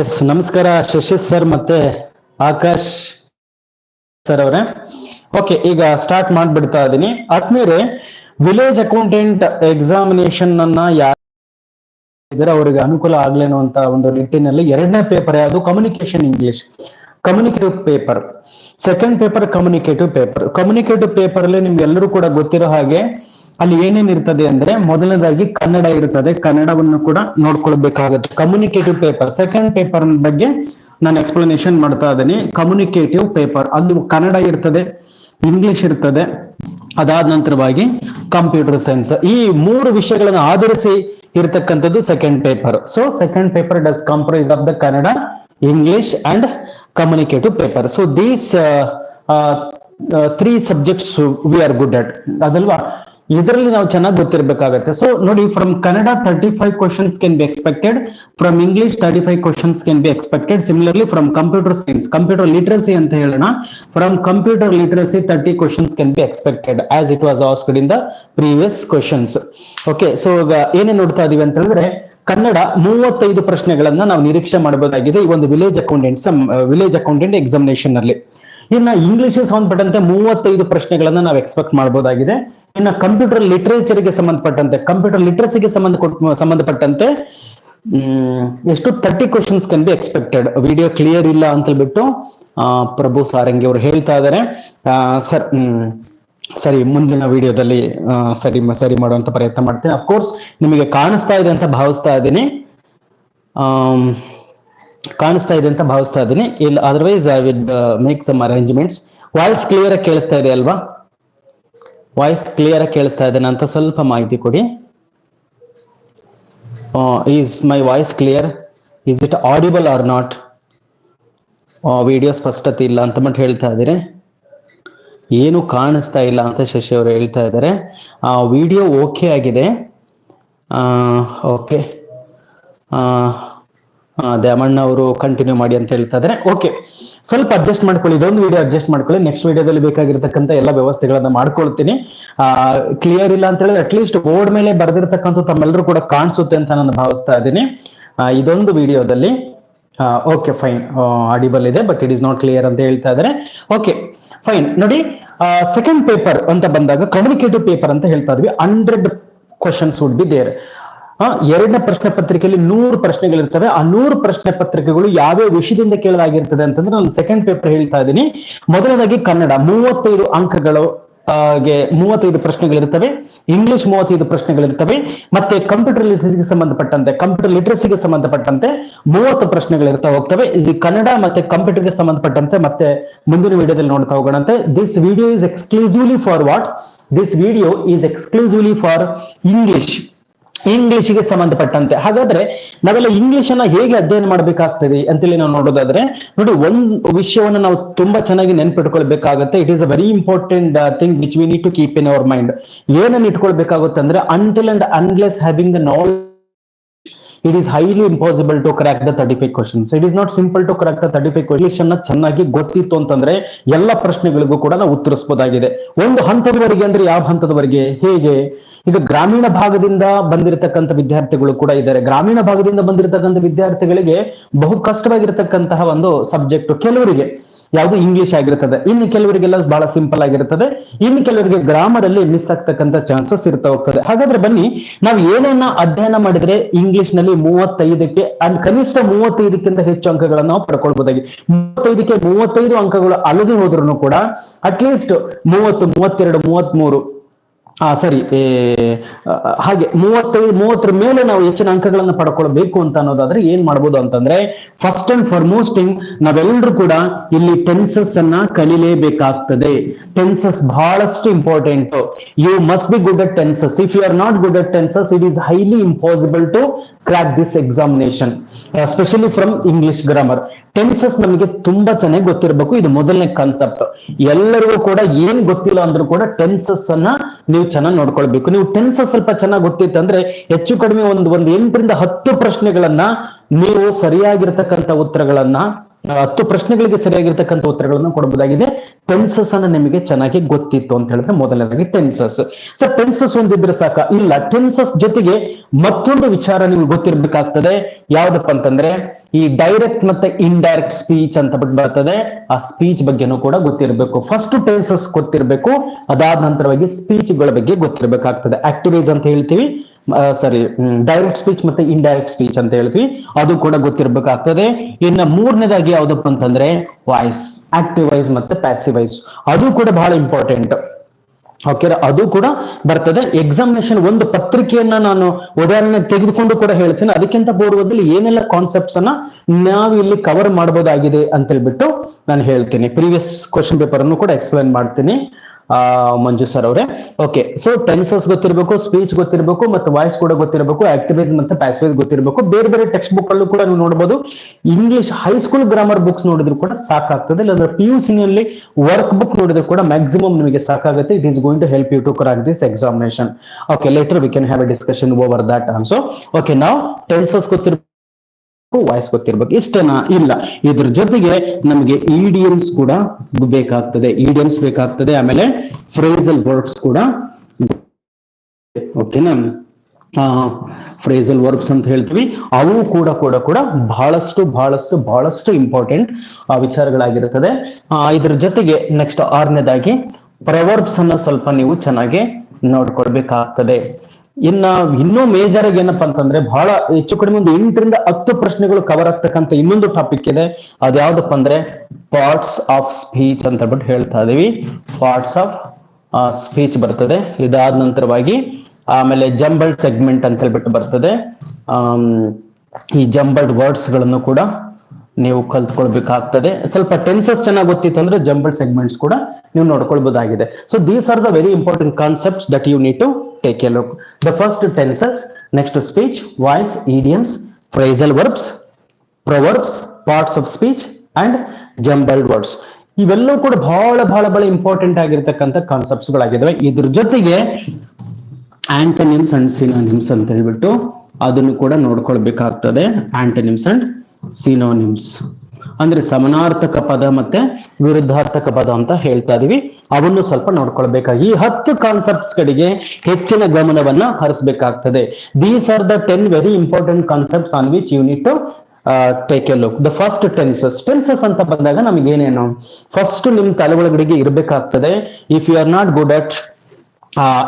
S ನಮಸ್ಕಾರ, Shashi sir ಮತ್ತೆ Akash sir ಅವರೇ. ಓಕೆ ಈಗ ಸ್ಟಾರ್ಟ್ ಮಾಡ್ಬಿಡ್ತಾ ಇದ್ದೀನಿ ಆದ್ಮೇಲೆ ವಿಲೇಜ್ ಅಕೌಂಟೆಂಟ್ ಎಕ್ಸಾಮಿನೇಷನ್ ಅನ್ನ ಯಾರು ಅವರಿಗೆ ಅನುಕೂಲ ಆಗ್ಲೇನೋ ಅಂತ ಒಂದು ನಿಟ್ಟಿನಲ್ಲಿ ಎರಡನೇ ಪೇಪರ್ ಯಾವುದು? Communication English communicative paper second paper communicative paper communicative paper ಅಲ್ಲಿ ನಿಮ್ಗೆಲ್ಲರೂ ಕೂಡ ಗೊತ್ತಿರೋ ಹಾಗೆ ಅಲ್ಲಿ ಏನೇನ್ ಇರ್ತದೆ ಅಂದ್ರೆ ಮೊದಲನೇದಾಗಿ ಕನ್ನಡ ಇರ್ತದೆ. ಕನ್ನಡವನ್ನು ಕೂಡ ನೋಡ್ಕೊಳ್ಬೇಕಾಗುತ್ತೆ. ಕಮ್ಯುನಿಕೇಟಿವ್ ಪೇಪರ್ ಸೆಕೆಂಡ್ ಪೇಪರ್ ಬಗ್ಗೆ ನಾನು ಎಕ್ಸ್ಪ್ಲನೇಷನ್ ಮಾಡ್ತಾ ಇದ್ದೀನಿ. ಕಮ್ಯುನಿಕೇಟಿವ್ ಪೇಪರ್ ಅಲ್ಲಿ ಕನ್ನಡ ಇರ್ತದೆ ಇಂಗ್ಲಿಷ್ ಇರ್ತದೆ, ಅದಾದ ನಂತರವಾಗಿ ಕಂಪ್ಯೂಟರ್ ಸೈನ್ಸ್ ಈ ಮೂರು ವಿಷಯಗಳನ್ನು ಆಧರಿಸಿ ಇರತಕ್ಕಂಥದ್ದು second paper so second paper does comprise of the Kannada English and communicative paper so these three subjects we are good at ಅದಲ್ವಾ? ಇದರಲ್ಲಿ ನಾವು ಚೆನ್ನಾಗಿ ಗೊತ್ತಿರಬೇಕಾಗತ್ತೆ. ಸೊ ನೋಡಿ from Kannada thirty five questions can be expected from English thirty five questions can be expected similarly from computer science computer literacy ಅಂತ ಹೇಳೋಣ. From computer literacy thirty questions can be expected as it was asked in the previous questions okay so ಈಗ ಏನೇನು ನೋಡ್ತಾ ಇದೀವಿ ಅಂತ ಹೇಳಿದ್ರೆ ಕನ್ನಡ ಮೂವತ್ತೈದು ಪ್ರಶ್ನೆಗಳನ್ನ ನಾವು ನಿರೀಕ್ಷೆ ಮಾಡಬಹುದಾಗಿದೆ ಈ ಒಂದು village accountant village accountant examination ಅಲ್ಲಿ ಇನ್ನ ಇಂಗ್ಲಿಷ್ ಸಂಬಂಧಪಟ್ಟಂತೆ ಮೂವತ್ತೈದು ಪ್ರಶ್ನೆಗಳನ್ನ ನಾವು ಎಕ್ಸ್ಪೆಕ್ಟ್ ಮಾಡಬಹುದಾಗಿದೆ ಇನ್ನ ಕಂಪ್ಯೂಟರ್ ಲಿಟ್ರೇಚರ್ಗೆ ಸಂಬಂಧಪಟ್ಟಂತೆ ಕಂಪ್ಯೂಟರ್ ಲಿಟ್ರಸಿಗೆ ಸಂಬಂಧ ಸಂಬಂಧಪಟ್ಟಂತೆ ಎಷ್ಟು thirty questions can be expected video clear ಇಲ್ಲ ಅಂತ ಹೇಳ್ಬಿಟ್ಟು ಪ್ರಭು ಸಾರಂಗಿ ಅವರು ಹೇಳ್ತಾ ಇದ್ದಾರೆ ಸರ್ ಸರಿ, ಮುಂದಿನ ವಿಡಿಯೋದಲ್ಲಿ ಸರಿ ಸರಿ ಮಾಡುವಂತ ಪ್ರಯತ್ನ ಮಾಡ್ತೀನಿ. ಅಫ್ಕೋರ್ಸ್ ನಿಮಗೆ ಕಾಣಿಸ್ತಾ ಇದೆ ಅಂತ ಭಾವಿಸ್ತಾ ಇದ್ದೀನಿ. ಕಾಣಿಸ್ತಾ ಇದೆ ಅಂತ ಭಾವಿಸ್ತಾ ಇದ್ದೀನಿ. ಇಲ್ಲ otherwise I will make some arrangements voice clear ಆಗಿ ಕೇಳಿಸ್ತಾ ಇದೆ ಅಲ್ವಾ? ವಾಯ್ಸ್ ಕ್ಲಿಯರ್ ಆಗಿ ಕೇಳಿಸ್ತಾ ಇದ್ದೇನೆ ಅಂತ ಸ್ವಲ್ಪ ಮಾಹಿತಿ ಕೊಡಿ. Is my voice clear is it audible or not video ಸ್ಪಷ್ಟತೆ ಇಲ್ಲ ಅಂತ ಮಟ್ಟ ಹೇಳ್ತಾ ಇದ್ದೀರಿ. ಏನು ಕಾಣಿಸ್ತಾ ಇಲ್ಲ ಅಂತ ಶಶಿ ಅವರು ಹೇಳ್ತಾ ಇದ್ದಾರೆ. ಆ ವಿಡಿಯೋ ಓಕೆ ಆಗಿದೆ. ಓಕೆ ದ್ಯಾಮಣ್ಣ ಅವರು ಕಂಟಿನ್ಯೂ ಮಾಡಿ ಅಂತ ಹೇಳ್ತಾ ಇದ್ದಾರೆ. ಓಕೆ ಸ್ವಲ್ಪ ಅಡ್ಜಸ್ಟ್ ಮಾಡ್ಕೊಳ್ಳಿ. ಇದೊಂದು ವಿಡಿಯೋ ಅಡ್ಜಸ್ಟ್ ಮಾಡ್ಕೊಳ್ಳಿ. ನೆಕ್ಸ್ಟ್ ವಿಡಿಯೋದಲ್ಲಿ ಬೇಕಾಗಿರ್ತಕ್ಕಂಥ ಎಲ್ಲ ವ್ಯವಸ್ಥೆಗಳನ್ನ ಮಾಡ್ಕೊಳ್ತೀನಿ. ಕ್ಲಿಯರ್ ಇಲ್ಲ ಅಂತ ಹೇಳಿದ್ರೆ ಅಟ್ಲೀಸ್ಟ್ ಬೋರ್ಡ್ ಮೇಲೆ ಬರೆದಿರ್ತಕ್ಕಂಥ ತಮ್ಮೆಲ್ಲರೂ ಕೂಡ ಕಾಣಿಸುತ್ತೆ ಅಂತ ನಾನು ಭಾವಿಸ್ತಾ ಇದ್ದೀನಿ. ಇದೊಂದು ವಿಡಿಯೋದಲ್ಲಿ ಓಕೆ ಫೈನ್ ಆಡಿಬಲ್ ಇದೆ but it is not clear ಅಂತ ಹೇಳ್ತಾ ಇದ್ದಾರೆ. ಓಕೆ ಫೈನ್ ನೋಡಿ ಸೆಕೆಂಡ್ ಪೇಪರ್ ಅಂತ ಬಂದಾಗ ಕಮ್ಯುನಿಕೇಟಿವ್ ಪೇಪರ್ ಅಂತ ಹೇಳ್ತಾ ಇದ್ವಿ. Hundred questions would be there ಎರಡನೇ ಪ್ರಶ್ನೆ ಪತ್ರಿಕೆಯಲ್ಲಿ ನೂರು ಪ್ರಶ್ನೆಗಳಿರ್ತವೆ. ಆ ನೂರು ಪ್ರಶ್ನೆ ಪತ್ರಿಕೆಗಳು ಯಾವ್ಯಾವ ವಿಷಯದಿಂದ ಕೇಳಲಾಗಿರ್ತದೆ ಅಂತಂದ್ರೆ ನಾನು ಸೆಕೆಂಡ್ ಪೇಪರ್ ಹೇಳ್ತಾ ಇದ್ದೀನಿ. ಮೊದಲನೇದಾಗಿ ಕನ್ನಡ, ಮೂವತ್ತೈದು ಅಂಕಗಳು ಗೆ ಮೂವತ್ತೈದು ಪ್ರಶ್ನೆಗಳಿರ್ತವೆ. ಇಂಗ್ಲಿಷ್ ಮೂವತ್ತೈದು ಪ್ರಶ್ನೆಗಳಿರ್ತವೆ. ಮತ್ತೆ ಕಂಪ್ಯೂಟರ್ ಲಿಟ್ರಸಿಗೆ ಸಂಬಂಧಪಟ್ಟಂತೆ ಕಂಪ್ಯೂಟರ್ ಲಿಟ್ರಸಿಗೆ ಸಂಬಂಧಪಟ್ಟಂತೆ ಮೂವತ್ತು ಪ್ರಶ್ನೆಗಳಿರ್ತಾ ಹೋಗ್ತವೆ. ಇದು ಕನ್ನಡ ಮತ್ತೆ ಕಂಪ್ಯೂಟರ್ಗೆ ಸಂಬಂಧಪಟ್ಟಂತೆ ಮತ್ತೆ ಮುಂದಿನ ವಿಡಿಯೋದಲ್ಲಿ ನೋಡ್ತಾ ಹೋಗೋಣಂತೆ this video is exclusively for what this video is exclusively for English ಇಂಗ್ಲಿಷ್ಗೆ ಸಂಬಂಧಪಟ್ಟಂತೆ. ಹಾಗಾದ್ರೆ ನಾವೆಲ್ಲ ಇಂಗ್ಲಿಷ್ ಅನ್ನ ಹೇಗೆ ಅಧ್ಯಯನ ಮಾಡ್ಬೇಕಾಗ್ತದೆ ಅಂತೇಳಿ ನಾವು ನೋಡೋದಾದ್ರೆ, ನೋಡಿ ಒಂದು ವಿಷಯವನ್ನ ನಾವು ತುಂಬಾ ಚೆನ್ನಾಗಿ ನೆನ್ಪಿಟ್ಕೊಳ್ಬೇಕಾಗತ್ತೆ. It is a very important thing which we need to keep in our mind ಏನನ್ನ ಇಟ್ಕೊಳ್ಬೇಕಾಗುತ್ತೆ ಅಂದ್ರೆ until and unless having the knowledge it is highly impossible to crack the thirty five questions it is not simple to crack the thirty five question ಚೆನ್ನಾಗಿ ಗೊತ್ತಿತ್ತು ಅಂತಂದ್ರೆ ಎಲ್ಲ ಪ್ರಶ್ನೆಗಳಿಗೂ ಕೂಡ ನಾವು ಉತ್ತರಿಸಬಹುದಾಗಿದೆ ಒಂದು ಹಂತದವರೆಗೆ ಅಂದ್ರೆ ಯಾವ ಹಂತದವರೆಗೆ? ಹೇಗೆ? ಈಗ ಗ್ರಾಮೀಣ ಭಾಗದಿಂದ ಬಂದಿರತಕ್ಕಂಥ ವಿದ್ಯಾರ್ಥಿಗಳು ಕೂಡ ಇದ್ದಾರೆ. ಗ್ರಾಮೀಣ ಭಾಗದಿಂದ ಬಂದಿರತಕ್ಕಂಥ ವಿದ್ಯಾರ್ಥಿಗಳಿಗೆ ಬಹು ಕಷ್ಟವಾಗಿರ್ತಕ್ಕಂತಹ ಒಂದು ಸಬ್ಜೆಕ್ಟ್ ಕೆಲವರಿಗೆ. ಯಾವುದು ಇಂಗ್ಲಿಷ್ ಆಗಿರ್ತದೆ. ಇನ್ನು ಕೆಲವರಿಗೆಲ್ಲ ಬಹಳ ಸಿಂಪಲ್ ಆಗಿರ್ತದೆ. ಇನ್ನು ಕೆಲವರಿಗೆ ಗ್ರಾಮರ್ ಅಲ್ಲಿ ಮಿಸ್ ಆಗ್ತಕ್ಕಂಥ ಚಾನ್ಸಸ್ ಇರ್ತಾ ಹೋಗ್ತದೆ. ಹಾಗಾದ್ರೆ ಬನ್ನಿ, ನಾವು ಏನೇನ ಅಧ್ಯಯನ ಮಾಡಿದ್ರೆ ಇಂಗ್ಲಿಷ್ನಲ್ಲಿ ಮೂವತ್ತೈದಕ್ಕೆ ಕನಿಷ್ಠ ಮೂವತ್ತೈದಕ್ಕಿಂತ ಹೆಚ್ಚು ಅಂಕಗಳನ್ನು ನಾವು ಪಡ್ಕೊಳ್ಬಹುದಾಗಿ ಮೂವತ್ತೈದಕ್ಕೆ ಮೂವತ್ತೈದು ಅಂಕಗಳು ಅಲ್ಲದೆ ಹೋದ್ರು ಕೂಡ ಅಟ್ಲೀಸ್ಟ್ ಮೂವತ್ತು, ಮೂವತ್ತೆರಡು, ಮೂವತ್ಮೂರು ಆ, ಸರಿ ಹಾಗೆ ಮೂವತ್ತೈದು, ಮೂವತ್ತರ ಮೇಲೆ ನಾವು ಹೆಚ್ಚಿನ ಅಂಕಗಳನ್ನು ಪಡ್ಕೊಳ್ಬೇಕು ಅಂತ ಅನ್ನೋದಾದ್ರೆ ಏನ್ ಮಾಡ್ಬೋದು ಅಂತಂದ್ರೆ ಫಸ್ಟ್ ಅಂಡ್ ಫಾರ್ಮೋಸ್ಟ್ ಥಿಂಗ್ ನಾವೆಲ್ಲರೂ ಕೂಡ ಇಲ್ಲಿ ಟೆನ್ಸಸ್ ಅನ್ನ ಕಲಿಲೇಬೇಕಾಗ್ತದೆ. ಟೆನ್ಸಸ್ ಬಹಳಷ್ಟು important you must be good at tenses if you are not good at tenses it is highly impossible to crack this examination specially from English grammar tenses ನಮಗೆ ತುಂಬಾ ಚೆನ್ನಾಗಿ ಗೊತ್ತಿರಬೇಕು, ಇದು ಮೊದಲನೇ ಕಾನ್ಸೆಪ್ಟ್ ಎಲ್ಲರಿಗೂ ಕೂಡ ಏನ್ ಗೊತ್ತಿಲ್ಲ ಅಂದ್ರೂ ಕೂಡ ಟೆನ್ಸಸ್ ಅನ್ನ ನೀವು ಚೆನ್ನಾಗಿ ನೋಡ್ಕೊಳ್ಬೇಕು. ನೀವು ಟೆನ್ಸಸ್ ಸ್ವಲ್ಪ ಚೆನ್ನಾಗಿ ಗೊತ್ತಿತ್ತು ಅಂದ್ರೆ ಹೆಚ್ಚು ಕಡಿಮೆ ಒಂದು ಒಂದು ಎಂಟರಿಂದ ಹತ್ತು ಪ್ರಶ್ನೆಗಳನ್ನ ನೀವು ಸರಿಯಾಗಿರ್ತಕ್ಕಂಥ ಉತ್ತರಗಳನ್ನ ಹತ್ತು ಪ್ರಶ್ನೆಗಳಿಗೆ ಸರಿಯಾಗಿರ್ತಕ್ಕಂಥ ಉತ್ತರಗಳನ್ನು ಕೊಡಬಹುದಾಗಿದೆ ಟೆನ್ಸಸ್ ಅನ್ನ ನಿಮಗೆ ಚೆನ್ನಾಗಿ ಗೊತ್ತಿತ್ತು ಅಂತ ಹೇಳಿದ್ರೆ ಮೊದಲನೇದಾಗಿ ಟೆನ್ಸಸ್ ಸರ್ ಟೆನ್ಸಸ್ ಒಂದಿದ್ರೆ ಸಾಕ? ಇಲ್ಲ ಟೆನ್ಸಸ್ ಜೊತೆಗೆ ಮತ್ತೊಂದು ವಿಚಾರ ನಿಮ್ಗೆ ಗೊತ್ತಿರ್ಬೇಕಾಗ್ತದೆ. ಯಾವ್ದಪ್ಪ ಅಂತಂದ್ರೆ, ಈ ಡೈರೆಕ್ಟ್ ಮತ್ತೆ ಇಂಡೈರೆಕ್ಟ್ ಸ್ಪೀಚ್ ಅಂತ ಬಿಟ್ಟು ಬರ್ತದೆ. ಆ ಸ್ಪೀಚ್ ಬಗ್ಗೆನೂ ಕೂಡ ಗೊತ್ತಿರಬೇಕು. ಫಸ್ಟ್ ಟೆನ್ಸಸ್ ಗೊತ್ತಿರಬೇಕು. ಅದಾದ ನಂತರವಾಗಿ ಸ್ಪೀಚ್ಗಳ ಬಗ್ಗೆ ಗೊತ್ತಿರಬೇಕಾಗ್ತದೆ. ಆಕ್ಟಿವೈಸ್ ಅಂತ ಹೇಳ್ತೀವಿ. ಸಾರಿ ಡೈರೆಕ್ಟ್ ಸ್ಪೀಚ್ ಮತ್ತೆ ಇಂಡೈರೆಕ್ಟ್ ಸ್ಪೀಚ್ ಅಂತ ಹೇಳ್ತೀವಿ. ಅದು ಕೂಡ ಗೊತ್ತಿರ್ಬೇಕಾಗ್ತದೆ. ಇನ್ನ ಮೂರನೇದಾಗಿ ಯಾವ್ದಪ್ಪ ಅಂತಂದ್ರೆ ವಾಯ್ಸ್ ಆಕ್ಟಿವ್ ವಾಯ್ಸ್ ಮತ್ತೆ ಪ್ಯಾಸಿವ್ ವಾಯ್ಸ್ ಅದು ಕೂಡ ಬಹಳ ಇಂಪಾರ್ಟೆಂಟ್ ಓಕೆ ಅದು ಕೂಡ ಬರ್ತದೆ. ಎಕ್ಸಾಮಿನೇಷನ್ ಒಂದು ಪತ್ರಿಕೆಯನ್ನ ನಾನು ಉದಾಹರಣೆ ತೆಗೆದುಕೊಂಡು ಕೂಡ ಹೇಳ್ತೀನಿ. ಅದಕ್ಕಿಂತ ಪೂರ್ವದಲ್ಲಿ ಏನೆಲ್ಲ ಕಾನ್ಸೆಪ್ಟ್ಸ್ ಅನ್ನ ನಾವು ಇಲ್ಲಿ ಕವರ್ ಮಾಡಬಹುದಾಗಿದೆ ಅಂತ ಹೇಳ್ಬಿಟ್ಟು ನಾನು ಹೇಳ್ತೀನಿ. ಪ್ರೀವಿಯಸ್ ಕ್ವಶನ್ ಪೇಪರ್ ಅನ್ನು ಕೂಡ ಎಕ್ಸ್ಪ್ಲೈನ್ ಮಾಡ್ತೀನಿ. ಮಂಜು ಸರ್ ಅವರೇ. ಓಕೆ ಸೊ ಟೆನ್ಸಸ್ ಗೊತ್ತಿರಬೇಕು ಸ್ಪೀಚ್ ಗೊತ್ತಿರಬೇಕು, ಮತ್ತು ವಾಯ್ಸ್ ಕೂಡ ಗೊತ್ತಿರಬೇಕು ಆಕ್ಟಿವೈಸ್ ಮತ್ತೆ ಪ್ಯಾಸಿವೈಸ್ ಗೊತ್ತಿರಬೇಕು. ಬೇರೆ ಬೇರೆ ಟೆಕ್ಸ್ಟ್ ಬುಕ್ ಅಲ್ಲೂ ಕೂಡ ನೀವು ನೋಡಬಹುದು ಇಂಗ್ಲಿಷ್ ಹೈಸ್ಕೂಲ್ ಗ್ರಾಮರ್ ಬುಕ್ಸ್ ನೋಡಿದ್ರು ಕೂಡ ಸಾಕಾಗ್ತದೆ. ಇಲ್ಲಾಂದ್ರೆ ಪಿ ಯು ನಲ್ಲಿ ವರ್ಕ್ ಬುಕ್ ನೋಡಿದ್ರು ಕೂಡ ಮ್ಯಾಕ್ಸಿಮಮ್ ನಿಮಗೆ ಸಾಕಾಗುತ್ತೆ. It is going to help you to crack this examination okay later we can have a discussion over that also okay ನಾವು ಟೆನ್ಸಸ್ ಗೊತ್ತಿರಬೇಕು. ವಾಯ್ಸ್ ಗೊತ್ತಿರ್ಬೇಕು ಇಷ್ಟೇನಾ ಇಲ್ಲ. ಇದ್ರ ಜೊತೆಗೆ ನಮಗೆ ಇಡಿಯಮ್ಸ್ ಕೂಡ ಬೇಕಾಗ್ತದೆ ಇಡಿಯಮ್ಸ್ ಬೇಕಾಗ್ತದೆ, ಆಮೇಲೆ ಫ್ರೇಸಲ್ ವರ್ಡ್ಸ್ ಕೂಡ ಓಕೆನಾ ಫ್ರೇಸಲ್ ವರ್ಬ್ಸ್ ಅಂತ ಹೇಳ್ತೀವಿ. ಅವು ಕೂಡ ಕೂಡ ಕೂಡ ಬಹಳಷ್ಟು ಬಹಳಷ್ಟು ಬಹಳಷ್ಟು ಇಂಪಾರ್ಟೆಂಟ್ ಆ ವಿಚಾರಗಳಾಗಿರುತ್ತದೆ ಇದ್ರ ಜೊತೆಗೆ ನೆಕ್ಸ್ಟ್ ಆರನೇದಾಗಿ ಪ್ರವರ್ಬ್ಸ್ ಅನ್ನ ಸ್ವಲ್ಪ ನೀವು ಚೆನ್ನಾಗಿ ನೋಡ್ಕೊಳ್ಬೇಕಾಗ್ತದೆ. ಇನ್ನ ಇನ್ನೂ ಮೇಜರ್ ಆಗಿ ಏನಪ್ಪಾ ಅಂತಂದ್ರೆ ಬಹಳ ಹೆಚ್ಚು ಕಡಿಮೆ ಒಂದು ಎಂಟರಿಂದ ಹತ್ತು ಪ್ರಶ್ನೆಗಳು ಕವರ್ ಆಗ್ತಕ್ಕಂತ ಇನ್ನೊಂದು ಟಾಪಿಕ್ ಇದೆ. ಅದ್ಯಾವ್ದಪ್ಪ ಅಂದ್ರೆ ಪಾರ್ಟ್ಸ್ ಆಫ್ ಸ್ಪೀಚ್ ಅಂತ ಹೇಳ್ಬಿಟ್ಟು ಹೇಳ್ತಾ ಇದೀವಿ. ಪಾರ್ಟ್ಸ್ ಆಫ್ ಸ್ಪೀಚ್ ಬರ್ತದೆ. ಇದಾದ ನಂತರವಾಗಿ ಆಮೇಲೆ ಜಂಬಲ್ಡ್ ಸೆಗ್ಮೆಂಟ್ ಅಂತ ಹೇಳ್ಬಿಟ್ಟು ಬರ್ತದೆ. ಈ ಜಂಬಲ್ಡ್ ವರ್ಡ್ಸ್ಗಳನ್ನು ಕೂಡ ನೀವು ಕಲ್ತ್ಕೊಳ್ಬೇಕಾಗ್ತದೆ. ಸ್ವಲ್ಪ ಟೆನ್ಸಸ್ ಚೆನ್ನಾಗಿ ಗೊತ್ತಿತ್ತು ಅಂದ್ರೆ ಜಂಬಲ್ಡ್ ಸೆಗ್ಮೆಂಟ್ಸ್ ಕೂಡ ನೀವು ನೋಡ್ಕೊಳ್ಬಹುದಾಗಿದೆ so these are the very important concepts that you need to take a look. The first tenses, next speech voice idioms phrasal verbs proverbs, parts of speech and jumbled words. ಇವೆಲ್ಲವೂ ಕೂಡ ಬಹಳ ಬಹಳ ಬಹಳ important ಆಗಿರ್ತಕ್ಕಂಥ concepts ಗಳಾಗಿದ್ದಾವೆ ಇದ್ರ ಜೊತೆಗೆ ಆಂಟನಿಮ್ಸ್ and synonyms ಅಂತ ಹೇಳ್ಬಿಟ್ಟು ಅದನ್ನು ಕೂಡ ನೋಡ್ಕೊಳ್ಬೇಕಾಗ್ತದೆ ಆಂಟನಿಮ್ಸ್ ಅಂಡ್ ಸಿನೋನಿಮ್ಸ್ ಅಂದ್ರೆ ಸಮನಾರ್ಥಕ ಪದ ಮತ್ತೆ ವಿರುದ್ಧಾರ್ಥಕ ಪದ ಅಂತ ಹೇಳ್ತಾ ಇದೀವಿ. ಅವನ್ನು ಸ್ವಲ್ಪ ನೋಡ್ಕೊಳ್ಬೇಕಾಗಿ ಈ ಹತ್ತು ಕಾನ್ಸೆಪ್ಟ್ಸ್ ಗಳಿಗೆ ಹೆಚ್ಚಿನ ಗಮನವನ್ನ ಹರಿಸಬೇಕಾಗ್ತದೆ. These are the ten very important concepts on which to take a look the first tenses tenses ಅಂತ ಬಂದಾಗ ನಮಗೆ ಏನೇನು ಫಸ್ಟ್ ನಿಮ್ ತಲೆ ಒಳಗಡೆಗೆ ಇರಬೇಕಾಗ್ತದೆ if you are not good at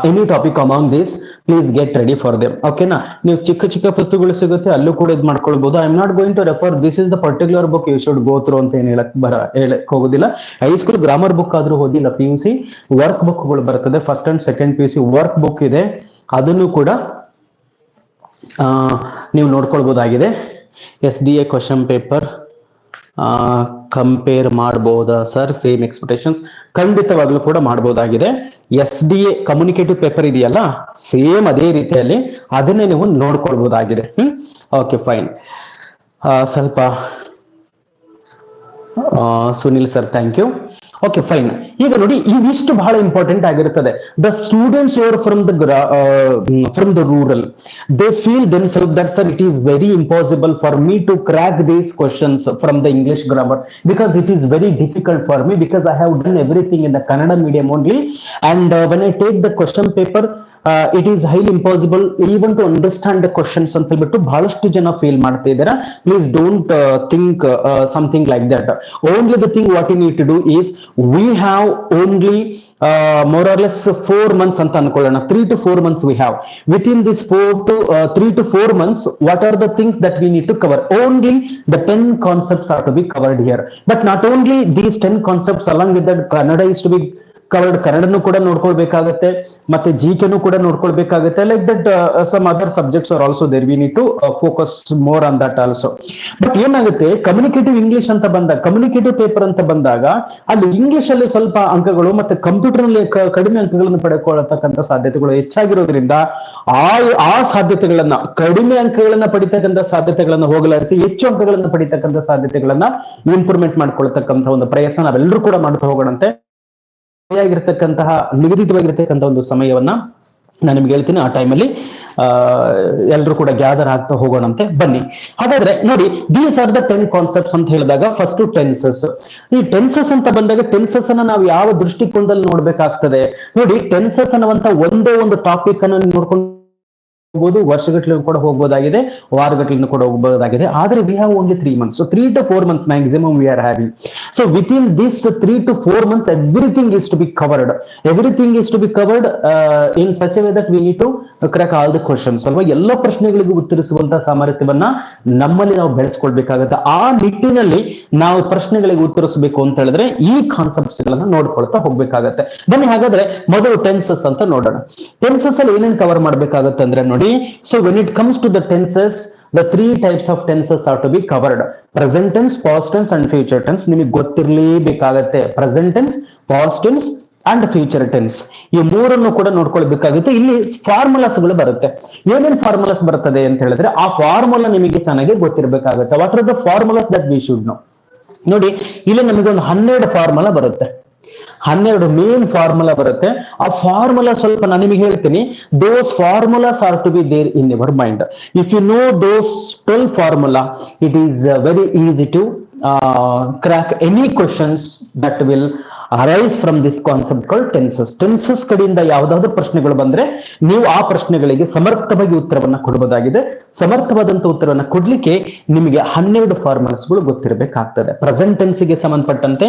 any topic among this please get ready for them ಓಕೆನಾ ನೀವು ಚಿಕ್ಕ ಚಿಕ್ಕ ಪುಸ್ತಕಗಳು ಸಿಗುತ್ತೆ, ಅಲ್ಲೂ ಕೂಡ ಇದು ಮಾಡ್ಕೊಳ್ಬಹುದು I am not going to refer this is the particular book you should go through ಅಂತ ಏನು ಹೇಳಕ್ ಬರ, ಹೇಳಕ್ ಹೋಗೋದಿಲ್ಲ. ಹೈಸ್ಕೂಲ್ ಗ್ರಾಮರ್ ಬುಕ್ ಆದ್ರೂ ಓದಿಲ್ಲ ಪಿ ಯು ಸಿ ವರ್ಕ್ ಬುಕ್ಗಳು ಬರ್ತದೆ first and second P U C work book ಇದೆ. ಅದನ್ನು ಕೂಡ ನೀವು ನೋಡ್ಕೊಳ್ಬಹುದಾಗಿದೆ S D A question paper compare ಮಾಡಬಹುದಾ ಸರ್ ಸೇಮ್ ಎಕ್ಸ್ಪೆಕ್ಟೇಷನ್ಸ್ ಖಂಡಿತವಾಗ್ಲೂ ಕೂಡ ಮಾಡಬಹುದಾಗಿದೆ S D A communicative paper ಇದೆಯಲ್ಲ ಸೇಮ್ ಅದೇ ರೀತಿಯಲ್ಲಿ ಅದನ್ನೇ ನೀವು ನೋಡ್ಕೊಳ್ಬಹುದಾಗಿದೆ ಹ್ಮ್? ಓಕೆ ಫೈನ್ ಸ್ವಲ್ಪ Sunil sir thank you okay fine ಈಗ ನೋಡಿ, ಇವಿಷ್ಟು ಬಹಳ ಇಂಪಾರ್ಟೆಂಟ್ ಆಗಿರುತ್ತದೆ. The students or from the from the rural they feel themself that sir it is very impossible for me to crack these questions from the English grammar because it is very difficult for me because I have done everything in the Kannada medium only and when I take the question paper it is highly impossible even to understand the questions ಅಂತ ಹೇಳ್ಬಿಟ್ಟು ಬಹಳಷ್ಟು ಜನ feel ಮಾಡ್ತಾ ಇದ್ದೀರಾ please don't think something like that only the thing what you need to do is we have only more or less four months ಅಂತ ಅನ್ಕೊಳ್ಳೋಣ three to four months we have within this four to three to four months what are the things that we need to cover only the ten concepts are to be covered here but not only these ten concepts along with that Kannada is to be covered ಕನ್ನಡನು ಕೂಡ ನೋಡ್ಕೊಳ್ಬೇಕಾಗತ್ತೆ, ಮತ್ತೆ G ಕೆನು ಕೂಡ ನೋಡ್ಕೊಳ್ಬೇಕಾಗತ್ತೆ. Like that some other subjects are also there we need to focus more on that also but ಏನಾಗುತ್ತೆ communicative English ಅಂತ ಬಂದಾಗ communicative paper ಅಂತ ಬಂದಾಗ, ಅಲ್ಲಿ ಇಂಗ್ಲಿಷ್ ಅಲ್ಲಿ ಸ್ವಲ್ಪ ಅಂಕಗಳು ಮತ್ತೆ ಕಂಪ್ಯೂಟರ್ನಲ್ಲಿ ಕಡಿಮೆ ಅಂಕಗಳನ್ನು ಪಡೆದುಕೊಳ್ಳತಕ್ಕಂಥ ಸಾಧ್ಯತೆಗಳು ಹೆಚ್ಚಾಗಿರೋದ್ರಿಂದ, ಆ ಆ ಸಾಧ್ಯತೆಗಳನ್ನ, ಕಡಿಮೆ ಅಂಕಗಳನ್ನ ಪಡಿತಕ್ಕಂಥ ಸಾಧ್ಯತೆಗಳನ್ನ ಹೋಗಲಾಡಿಸಿ, ಹೆಚ್ಚು ಅಂಕಗಳನ್ನ ಪಡಿತಕ್ಕಂಥ ಸಾಧ್ಯತೆಗಳನ್ನ ಇಂಪ್ರೂವ್ಮೆಂಟ್ ಮಾಡ್ಕೊಳ್ತಕ್ಕಂಥ ಒಂದು ಪ್ರಯತ್ನ ನಾವೆಲ್ಲರೂ ಕೂಡ ಮಾಡ್ತಾ ಹೋಗೋಣಂತೆ. ಆಗಿರ್ತಕ್ಕಂತಹ, ನಿಗದಿತವಾಗಿರ್ತಕ್ಕಂಥ ಒಂದು ಸಮಯವನ್ನ ನಾನು ನಿಮ್ಗೆ ಹೇಳ್ತೀನಿ ಆ ಟೈಮಲ್ಲಿ ಆ ಎಲ್ಲರೂ ಕೂಡ ಗ್ಯಾದರ್ ಆಗ್ತಾ ಹೋಗೋಣಂತೆ, ಬನ್ನಿ. ಹಾಗಾದ್ರೆ ನೋಡಿ these are the ten concepts ಅಂತ ಹೇಳಿದಾಗ ಫಸ್ಟ್ ಟೆನ್ಸಸ್ ಈ ಟೆನ್ಸಸ್ ಅಂತ ಬಂದಾಗ ಟೆನ್ಸಸ್ ಅನ್ನ ನಾವು ಯಾವ ದೃಷ್ಟಿಕೋನದಲ್ಲಿ ನೋಡ್ಬೇಕಾಗ್ತದೆ? ನೋಡಿ ಟೆನ್ಸಸ್ ಅನ್ನುವಂತ ಒಂದೇ ಒಂದು ಟಾಪಿಕ್ ಅನ್ನು ನೋಡ್ಕೊಂಡು ಹೋಗ್ಬೋದು ವರ್ಷಗಟ್ಟಲೆ ಕೂಡ ಹೋಗ್ಬೋದಾಗಿದೆ ವಾರಗಟ್ಟಲೆ ಕೂಡ ಹೋಗ್ಬೋದಾಗಿದೆ. ಆದ್ರೆ we have only three months so three to four months maximum we are having so within this three to four months everything is to be covered everything is to be covered in such way that we need to crack all the questions ಅಲ್ವಾ ಎಲ್ಲ ಪ್ರಶ್ನೆಗಳಿಗೂ ಉತ್ತರಿಸುವಂತಹ ಸಾಮರ್ಥ್ಯವನ್ನ ನಮ್ಮಲ್ಲಿ ನಾವು ಬೆಳೆಸ್ಕೊಳ್ಬೇಕಾಗತ್ತೆ. ಆ ನಿಟ್ಟಿನಲ್ಲಿ ನಾವು ಪ್ರಶ್ನೆಗಳಿಗೆ ಉತ್ತರಿಸಬೇಕು ಅಂತ ಹೇಳಿದ್ರೆ ಈ ಕಾನ್ಸೆಪ್ಟ್ಸ್ ಗಳನ್ನ ನೋಡ್ಕೊಳ್ತಾ ಹೋಗ್ಬೇಕಾಗತ್ತೆ. ಬನ್ನಿ, ಹಾಗಾದ್ರೆ ಮೊದಲು ಟೆನ್ಸಸ್ ಅಂತ ನೋಡೋಣ. ಟೆನ್ಸಸ್ ಅಲ್ಲಿ ಏನೇನು ಕವರ್ ಮಾಡ್ಬೇಕಾಗತ್ತೆ ಅಂದ್ರೆ ನೋಡಿ so when it comes to the tenses the three types of tenses are to be covered present tense and future tense ನಿಮಗೆ ಗೊತ್ತಿರಲೇಬೇಕಾಗತ್ತೆ. Present tense past tense and future tense ಈ ಮೂರನ್ನು ಕೂಡ ನೋಡ್ಕೊಳ್ಬೇಕಾಗುತ್ತೆ. ಇಲ್ಲಿ ಫಾರ್ಮುಲಾಸ್ಗಳು ಬರುತ್ತೆ. ಏನೇನು ಫಾರ್ಮುಲಾಸ್ ಬರ್ತದೆ ಅಂತ ಹೇಳಿದ್ರೆ, ಆ ಫಾರ್ಮುಲಾ ನಿಮಗೆ ಚೆನ್ನಾಗಿ ಗೊತ್ತಿರಬೇಕಾಗುತ್ತೆ. What are the formulas that we should know ನೋಡಿ, ಇಲ್ಲಿ ನಮಗೆ ಒಂದು ಹನ್ನೆರಡು ಫಾರ್ಮುಲಾ ಬರುತ್ತೆ. ಹನ್ನೆರಡು ಮೇನ್ ಫಾರ್ಮುಲಾ ಬರುತ್ತೆ. ಆ ಫಾರ್ಮುಲಾ ಸ್ವಲ್ಪ ನಾನು ನಿಮಗೆ ಹೇಳ್ತೀನಿ. Those formulas are to be there in your mind if you know those twelve formula it is very easy to crack any questions that will arise from this concept call tenses tenses ಕಡೆಯಿಂದ ಯಾವ್ದಾದ್ರು ಪ್ರಶ್ನೆಗಳು ಬಂದ್ರೆ ನೀವು ಆ ಪ್ರಶ್ನೆಗಳಿಗೆ ಸಮರ್ಥವಾಗಿ ಉತ್ತರವನ್ನ ಕೊಡಬಹುದಾಗಿದೆ ಸಮರ್ಥವಾದಂತ ಉತ್ತರವನ್ನ ಕೊಡ್ಲಿಕ್ಕೆ ನಿಮಗೆ ಹನ್ನೆರಡು ಫಾರ್ಮುಲಾಸ್ಗಳು ಗೊತ್ತಿರಬೇಕಾಗ್ತದೆ. ಪ್ರೆಸೆಂಟ್ ಟೆನ್ಸಿಗೆ ಸಂಬಂಧಪಟ್ಟಂತೆ